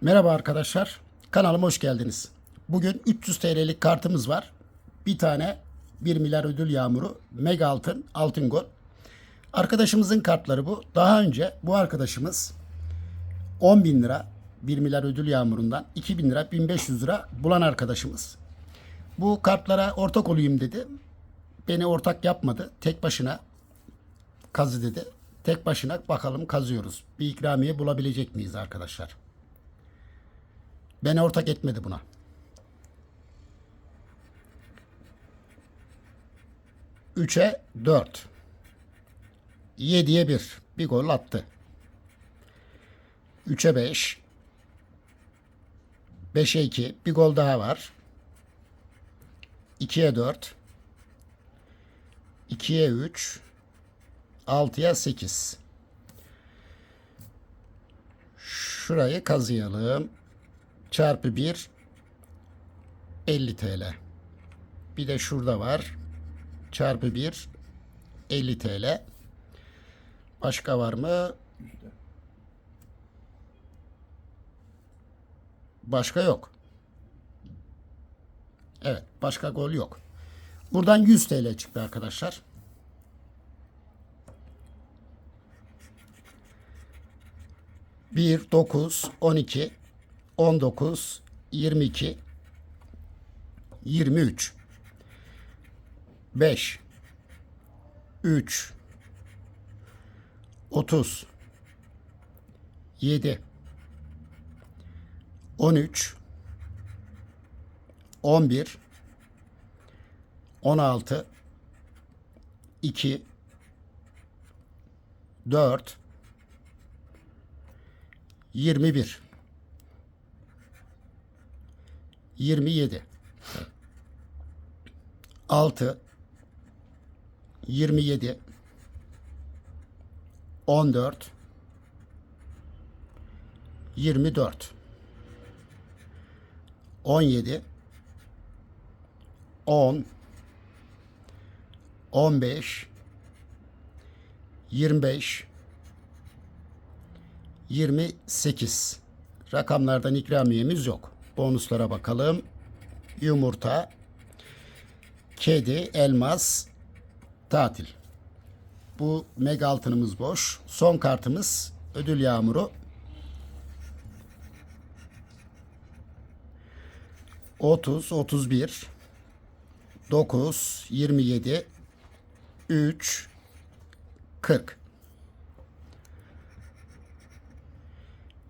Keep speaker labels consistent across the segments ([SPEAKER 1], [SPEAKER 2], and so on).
[SPEAKER 1] Merhaba arkadaşlar. Kanalıma hoş geldiniz. Bugün 300 TL'lik kartımız var. Bir tane 1 milyar ödül yağmuru, mega altın, altın gol. Arkadaşımızın kartları bu. Daha önce bu arkadaşımız 10 bin lira 1 milyar ödül yağmurundan 2 bin lira 1500 lira bulan arkadaşımız. Bu kartlara ortak olayım dedi. Beni ortak yapmadı. Tek başına kazı dedi. Tek başına bakalım kazıyoruz. Bir ikramiye bulabilecek miyiz arkadaşlar? Beni ortak etmedi buna. Üçe dört. Yediye bir. Bir gol attı. Üçe beş. Beşe iki. Bir gol daha var. İkiye dört. İkiye üç. Altıya sekiz. Şurayı kazıyalım çarpı 1 50 TL. Bir de şurada var. Çarpı 1 50 TL. Başka var mı? Başka yok. Evet, başka gol yok. Buradan 100 TL çıktı arkadaşlar. Bir, dokuz, on iki, 19, 22, 23, 5, 3, 30, 7, 13, 11, 16, 2, 4, 21. 27 6 27 14 24 17 10 15 25 28 rakamlardan ikramiyemiz yok. Bonuslara bakalım. Yumurta, kedi, elmas, tatil. Bu mega altınımız boş. Son kartımız ödül yağmuru. Otuz, otuz bir, dokuz, yirmi yedi, üç, kırk.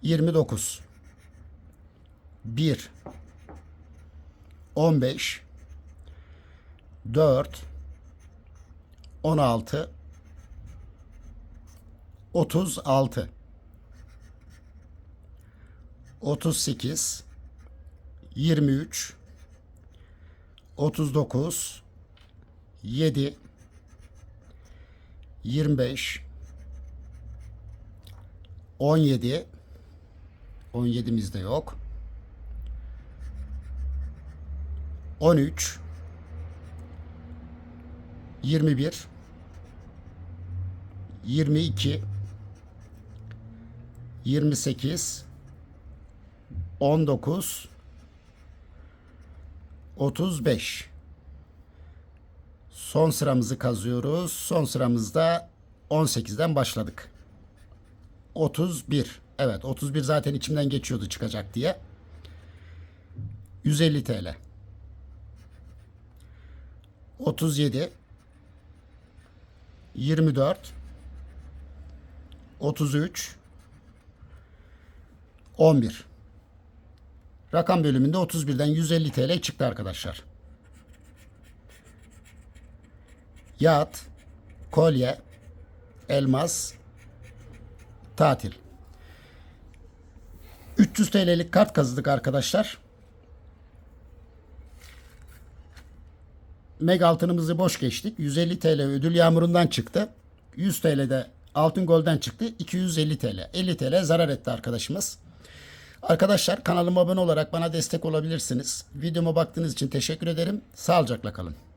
[SPEAKER 1] Yirmi dokuz. 1 15 4 16 36 38 23 39 7 25 17 17'mizde yok. 13 21 22 28 19 35 Son sıramızı kazıyoruz. Son sıramızda 18'den başladık. 31. Evet 31 zaten içimden geçiyordu çıkacak diye. 150 TL. 37 24 33 11 Rakam bölümünde 31'den 150 TL çıktı arkadaşlar. Yat, kolye, elmas, tatil. 300 TL'lik kart kazıdık arkadaşlar. Meg altınımızı boş geçtik. 150 TL ödül yağmurundan çıktı. 100 TL de altın golden çıktı. 250 TL. 50 TL zarar etti arkadaşımız. Arkadaşlar kanalıma abone olarak bana destek olabilirsiniz. Videoma baktığınız için teşekkür ederim. Sağlıcakla kalın.